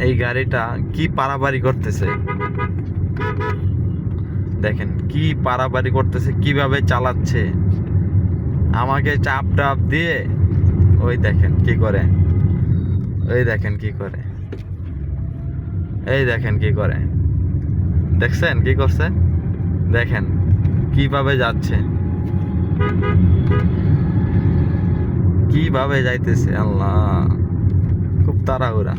এই গাড়িটা কি পারাবারি করতেছে? দেখেন, কি পারাবারি করতেছে, কীভাবে চালাচ্ছে। আমাকে চাপ টাপ দিয়ে, ওই দেখেন কি করে। ওই দেখেন কি করে। এই দেখেন কি করে। দেখছেন কি করছে? দেখেন কীভাবে যাচ্ছে। কীভাবে যাইতেছে, আল্লাহ। খুব তাড়াহুড়া।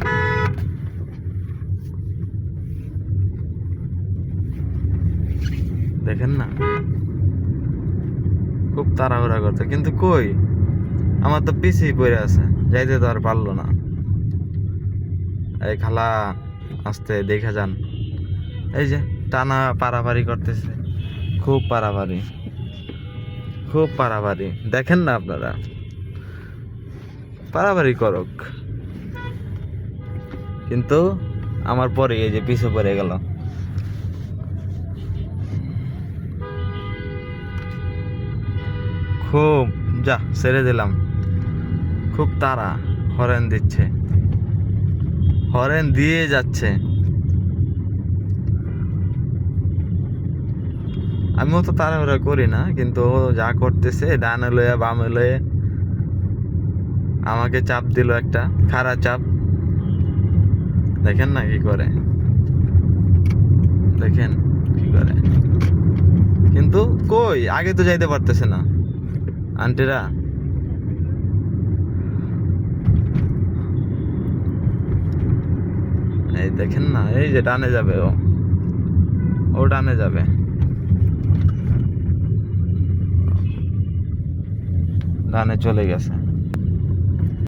দেখেন না। খুব তাড়াহুড়া করছে। কিন্তু কই? আমার তো পিছিয়ে পড়ে আছে। যাইতে তো আর পারল না। এই খালা, আসতে দেখা যান। এই যে, টানা পারাপারি করতেছে। খুব পারাপারি। খুব পারাপারি। দেখেন না আপনারা। পারাপারি করক। কিন্তু আমার পরে এই যে পিছু পড়ে গেল। খুব, যা, ছেড়ে দিলাম। খুব তাড়া, হরেন দিচ্ছে। হরেন দিয়ে যাচ্ছে। আমিও তো তাড়াহুড়া করি না, কিন্তু ও যা করতেছে, ডানে লয়ে, বামে লয়ে, আমাকে চাপ দিল একটা, খাড়া চাপ। দেখেন না কি করে। দেখেন কি করে। কিন্তু কই? আগে তো যাইতে পারতেছে না। আন্টিরা? এই দেখেন না, এই যে ডানে যাবে ও। ও ডানে যাবে। ডানে চলে গেছে।